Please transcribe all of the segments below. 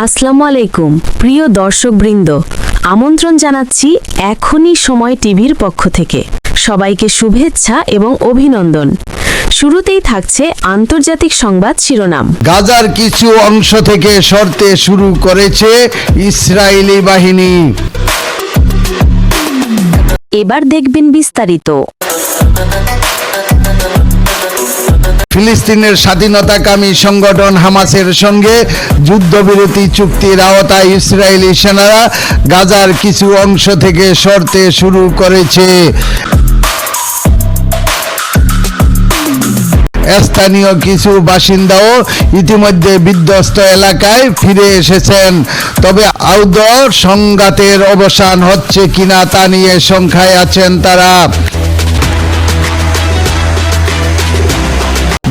আসসালামু আলাইকুম প্রিয় দর্শকবৃন্দ। আমন্ত্রণ জানাচ্ছি এখনই সময় টিভির পক্ষ থেকে। সবাইকে শুভেচ্ছা এবং অভিনন্দন। শুরুতেই থাকছে আন্তর্জাতিক সংবাদ শিরোনাম। গাজার কিছু অংশ থেকে সরতে শুরু করেছে ইসরায়েলি বাহিনী। এবার দেখবেন বিস্তারিত। ফিলিস্তিনের স্বাধীনতাকামী সংগঠন হামাসের সঙ্গে যুদ্ধবিরতি চুক্তির আওতায় ইসরায়েলি সেনারা গাজার কিছু অংশ থেকে সরতে শুরু করেছে। স্থানীয় কিছু বাসিন্দাও ইতিমধ্যে বিধ্বস্ত এলাকায় ফিরে এসেছেন। তবে আউদ সংঘাতের অবসান হচ্ছে কিনা তা নিয়ে সংখ্যায় আছেন তারা।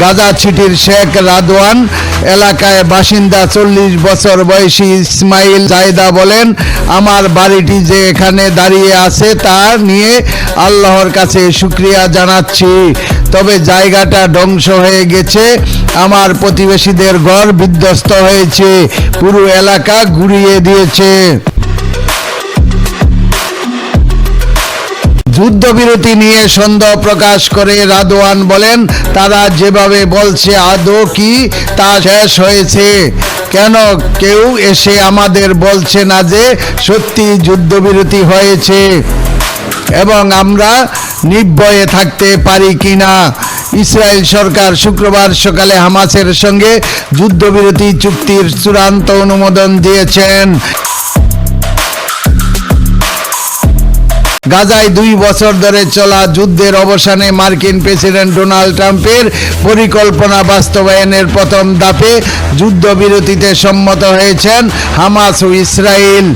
গাজা ছিটির শেখ রাদওয়ান এলাকায় বাসিন্দা চল্লিশ বছর বয়সী ইসমাইল জায়দা বলেন, আমার বাড়িটি যে এখানে দাঁড়িয়ে আছে তা নিয়ে আল্লাহর কাছে শুক্রিয়া জানাচ্ছি। তবে জায়গাটা ধ্বংস হয়ে গেছে, আমার প্রতিবেশীদের ঘর বিধ্বস্ত হয়েছে, পুরো এলাকা ঘুরিয়ে দিয়েছে। যুদ্ধবিরতি নিয়ে সন্দেহ প্রকাশ করে রাদওয়ান বলেন, তারা যেভাবে বলছে আদৌ কি তা শেষ হয়েছে। কেন কেউ এসে আমাদের বলছে না যে সত্যি যুদ্ধবিরতি হয়েছে এবং আমরা নির্ভয়ে থাকতে পারি কিনা ইসরায়েল সরকার শুক্রবার সকালে হামাসের সঙ্গে যুদ্ধবিরতি চুক্তির চূড়ান্ত অনুমোদন দিয়েছেন। গাজায় দুই বছর ধরে চলা যুদ্ধের অবসানে মার্কিন প্রেসিডেন্ট ডোনাল্ড ট্রাম্পের পরিকল্পনা বাস্তবায়নের প্রথম ধাপে যুদ্ধবিরতিতে সম্মত হয়েছেন হামাস ও ইসরায়েল।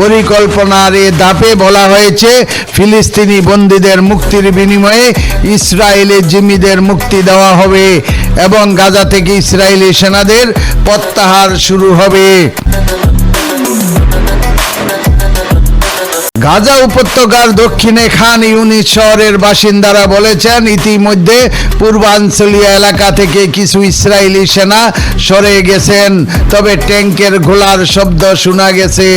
পরিকল্পনার এ ধাপে বলা হয়েছে, ফিলিস্তিনি বন্দীদের মুক্তির বিনিময়ে ইসরায়েলি জিম্মিদের মুক্তি দেওয়া হবে এবং গাজা থেকে ইসরায়েলি সেনাদের প্রত্যাহার শুরু হবে। গাজা উপত্যকার দক্ষিণে খান ইউনিট শহরের বাসিন্দারা বলেছেন, ইতিমধ্যে পূর্বাঞ্চলীয় এলাকা থেকে কিছু ইসরায়েলি সেনা সরে গেছেন। তবে ট্যাঙ্কের ঘোলার শব্দ শোনা গেছে।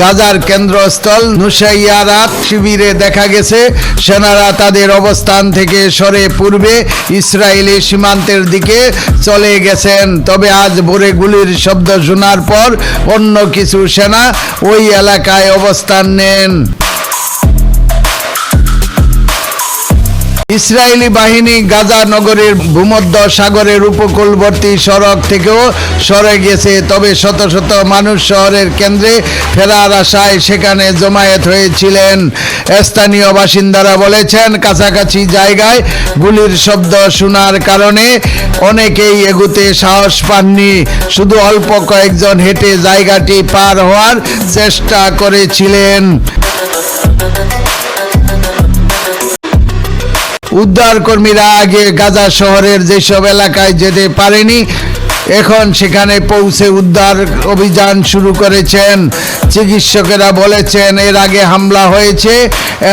গাজার কেন্দ্রস্থল নুসাইয়ারাত শিবিরে দেখা গেছে, সেনারা তাদের অবস্থান থেকে সরে পূর্বে ইসরায়েলি সীমান্তের দিকে চলে গেছেন। তবে আজ ভোরে গুলির শব্দ শোনার পর অন্য কিছু সেনা ওই এলাকায় অবস্থান নেন। ইসরায়েলি বাহিনী গাজা নগরের ভূমধ্য সাগরের উপকূলবর্তী সড়ক থেকেও সরে গেছে, তবে শত শত মানুষ শহরের কেন্দ্রে ফেরার আশায় সেখানে জমায়েত হয়েছিলেন। স্থানীয় বাসিন্দারা বলেছেন, কাছাকাছি জায়গায় গুলির শব্দ শোনার কারণে অনেকেই এগুতে সাহস পাননি। শুধু অল্প কয়েকজন হেঁটে জায়গাটি পার হওয়ার চেষ্টা করেছিলেন। উদ্ধার কর্মীরা আগে গাজা শহরের যেসব এলাকায় যেতে পারেনি, এখন সেখানে পৌঁছে উদ্ধার অভিযান শুরু করেছেন। চিকিৎসকেরা বলেছেন, এর আগে হামলা হয়েছে,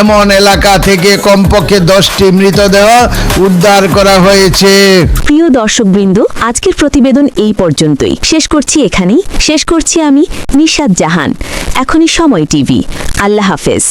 এমন এলাকা থেকে কমপক্ষে দশটি মৃতদেহ উদ্ধার করা হয়েছে। প্রিয় দর্শকবৃন্দ, আজকের প্রতিবেদন এই পর্যন্তই। শেষ করছি এখানেই। শেষ করছি আমি নিশাদ জাহান। এখনই সময় টিভি। আল্লাহ হাফেজ।